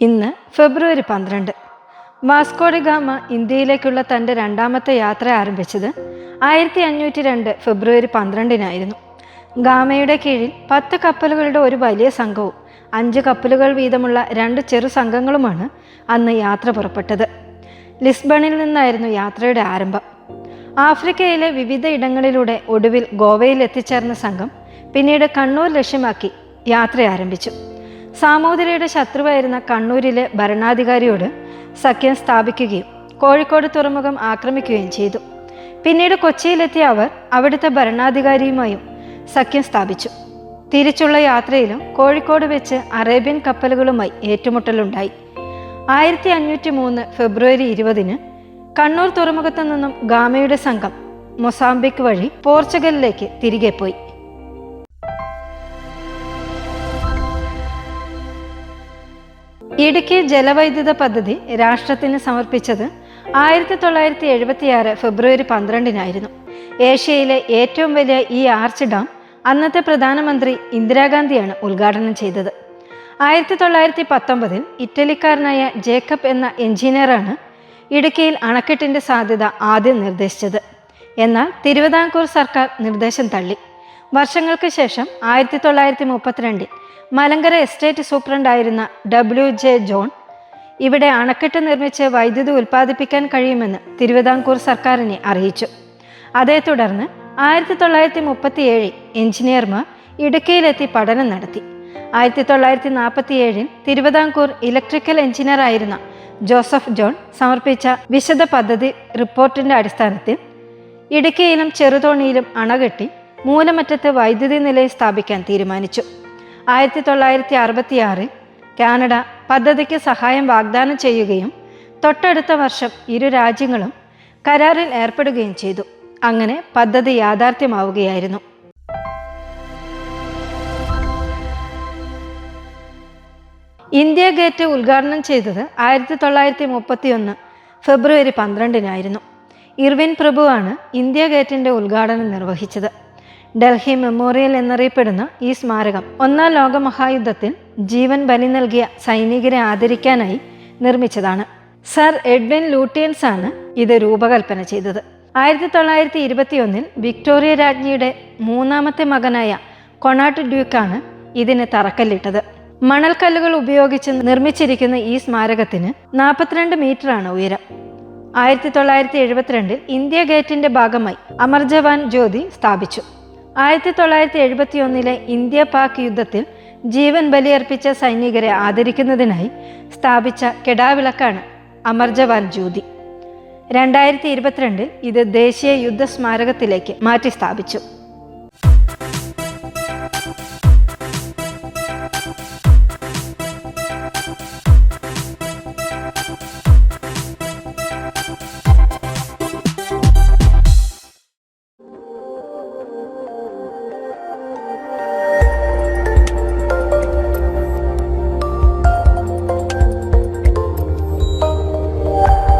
ഇന്ന് ഫെബ്രുവരി പന്ത്രണ്ട്. വാസ്കോഡി ഗാമ ഇന്ത്യയിലേക്കുള്ള തന്റെ രണ്ടാമത്തെ യാത്ര ആരംഭിച്ചത് ആയിരത്തി അഞ്ഞൂറ്റി രണ്ട് ഫെബ്രുവരി പന്ത്രണ്ടിനായിരുന്നു. ഗാമയുടെ കീഴിൽ പത്ത് കപ്പലുകളുടെ ഒരു വലിയ സംഘവും അഞ്ച് കപ്പലുകൾ വീതമുള്ള രണ്ട് ചെറു സംഘങ്ങളുമാണ് അന്ന് യാത്ര പുറപ്പെട്ടത്. ലിസ്ബണിൽ നിന്നായിരുന്നു യാത്രയുടെ ആരംഭം. ആഫ്രിക്കയിലെ വിവിധ ഇടങ്ങളിലൂടെ ഒടുവിൽ ഗോവയിൽ എത്തിച്ചേർന്ന സംഘം പിന്നീട് കണ്ണൂർ ലക്ഷ്യമാക്കി യാത്ര ആരംഭിച്ചു. സാമൂതിരിയുടെ ശത്രുവായിരുന്ന കണ്ണൂരിലെ ഭരണാധികാരിയോട് സഖ്യം സ്ഥാപിക്കുകയും കോഴിക്കോട് തുറമുഖം ആക്രമിക്കുകയും ചെയ്തു. പിന്നീട് കൊച്ചിയിലെത്തിയ അവർ അവിടുത്തെ ഭരണാധികാരിയുമായും സഖ്യം സ്ഥാപിച്ചു. തിരിച്ചുള്ള യാത്രയിലും കോഴിക്കോട് വെച്ച് അറേബ്യൻ കപ്പലുകളുമായി ഏറ്റുമുട്ടലുണ്ടായി. ആയിരത്തി അഞ്ഞൂറ്റി മൂന്ന് ഫെബ്രുവരി ഇരുപതിന് കണ്ണൂർ തുറമുഖത്തു നിന്നും ഗാമയുടെ സംഘം മൊസാംബിക് വഴി പോർച്ചുഗലിലേക്ക് തിരികെ പോയി. ഇടുക്കി ജലവൈദ്യുത പദ്ധതി രാഷ്ട്രത്തിന് സമർപ്പിച്ചത് ആയിരത്തി തൊള്ളായിരത്തി എഴുപത്തിയാറ് ഫെബ്രുവരി പന്ത്രണ്ടിനായിരുന്നു. ഏഷ്യയിലെ ഏറ്റവും വലിയ ഈ ആർച്ച് ഡാം അന്നത്തെ പ്രധാനമന്ത്രി ഇന്ദിരാഗാന്ധിയാണ് ഉദ്ഘാടനം ചെയ്തത്. ആയിരത്തി തൊള്ളായിരത്തി പത്തൊമ്പതിൽ ഇറ്റലിക്കാരനായ ജേക്കബ് എന്ന എഞ്ചിനീയറാണ് ഇടുക്കിയിൽ അണക്കെട്ടിന്റെ സാധ്യത ആദ്യം നിർദ്ദേശിച്ചത്. എന്നാൽ തിരുവിതാംകൂർ സർക്കാർ നിർദ്ദേശം തള്ളി. വർഷങ്ങൾക്ക് ശേഷം ആയിരത്തി തൊള്ളായിരത്തി മുപ്പത്തിരണ്ടിൽ മലങ്കര എസ്റ്റേറ്റ് സൂപ്രണ്ടായിരുന്ന ഡബ്ല്യു ജെ ജോൺ ഇവിടെ അണക്കെട്ട് നിർമ്മിച്ച് വൈദ്യുതി ഉൽപ്പാദിപ്പിക്കാൻ കഴിയുമെന്ന് തിരുവിതാംകൂർ സർക്കാരിനെ അറിയിച്ചു. അതേ തുടർന്ന് ആയിരത്തി തൊള്ളായിരത്തി മുപ്പത്തി ഏഴിൽ എഞ്ചിനീയർമാർ ഇടുക്കിയിലെത്തി പഠനം നടത്തി. ആയിരത്തി തൊള്ളായിരത്തി നാൽപ്പത്തി ഏഴിൽ തിരുവിതാംകൂർ ഇലക്ട്രിക്കൽ എഞ്ചിനീയർ ആയിരുന്ന ജോസഫ് ജോൺ സമർപ്പിച്ച വിശദ പദ്ധതി റിപ്പോർട്ടിന്റെ അടിസ്ഥാനത്തിൽ ഇടുക്കിയിലും ചെറുതോണിയിലും അണകെട്ടി മൂലമറ്റത്ത് വൈദ്യുതി നിലയം സ്ഥാപിക്കാൻ തീരുമാനിച്ചു. ആയിരത്തി തൊള്ളായിരത്തി അറുപത്തിയാറിൽ കാനഡ പദ്ധതിക്ക് സഹായം വാഗ്ദാനം ചെയ്യുകയും തൊട്ടടുത്ത വർഷം ഇരു രാജ്യങ്ങളും കരാറിൽ ഏർപ്പെടുകയും ചെയ്തു. അങ്ങനെ പദ്ധതി യാഥാർത്ഥ്യമാവുകയായിരുന്നു. ഇന്ത്യ ഗേറ്റ് ഉദ്ഘാടനം ചെയ്തത് ആയിരത്തി തൊള്ളായിരത്തി മുപ്പത്തിയൊന്ന് ഫെബ്രുവരി പന്ത്രണ്ടിനായിരുന്നു. ഇർവിൻ പ്രഭുവാണ് ഇന്ത്യ ഗേറ്റിന്റെ ഉദ്ഘാടനം നിർവഹിച്ചത്. ഡൽഹി മെമ്മോറിയൽ എന്നറിയപ്പെടുന്ന ഈ സ്മാരകം ഒന്നാം ലോക മഹായുദ്ധത്തിൽ ജീവൻ ബലി നൽകിയ സൈനികരെ ആദരിക്കാനായി നിർമ്മിച്ചതാണ്. സർ എഡ്വിൻ ലൂട്ടിയൻസ് ആണ് ഇത് രൂപകൽപ്പന ചെയ്തത്. ആയിരത്തി തൊള്ളായിരത്തി ഇരുപത്തിയൊന്നിൽ വിക്ടോറിയ രാജ്ഞിയുടെ മൂന്നാമത്തെ മകനായ കൊണാട്ട് ഡ്യൂക്കാണ് ഇതിന് തറക്കല്ലിട്ടത്. മണൽക്കല്ലുകൾ ഉപയോഗിച്ച് നിർമ്മിച്ചിരിക്കുന്ന ഈ സ്മാരകത്തിന് നാൽപ്പത്തിരണ്ട് മീറ്ററാണ് ഉയരം. ആയിരത്തി തൊള്ളായിരത്തി എഴുപത്തിരണ്ടിൽ ഇന്ത്യ ഗേറ്റിന്റെ ഭാഗമായി അമർ ജവാൻ ജ്യോതി സ്ഥാപിച്ചു. ആയിരത്തി തൊള്ളായിരത്തി എഴുപത്തിയൊന്നിലെ ഇന്ത്യ പാക് യുദ്ധത്തിൽ ജീവൻ ബലിയർപ്പിച്ച സൈനികരെ ആദരിക്കുന്നതിനായി സ്ഥാപിച്ച കെടാവിളക്കാണ് അമർ ജവാൻ ജ്യോതി. രണ്ടായിരത്തി ഇരുപത്തിരണ്ടിൽ ഇത് ദേശീയ യുദ്ധ സ്മാരകത്തിലേക്ക് മാറ്റി സ്ഥാപിച്ചു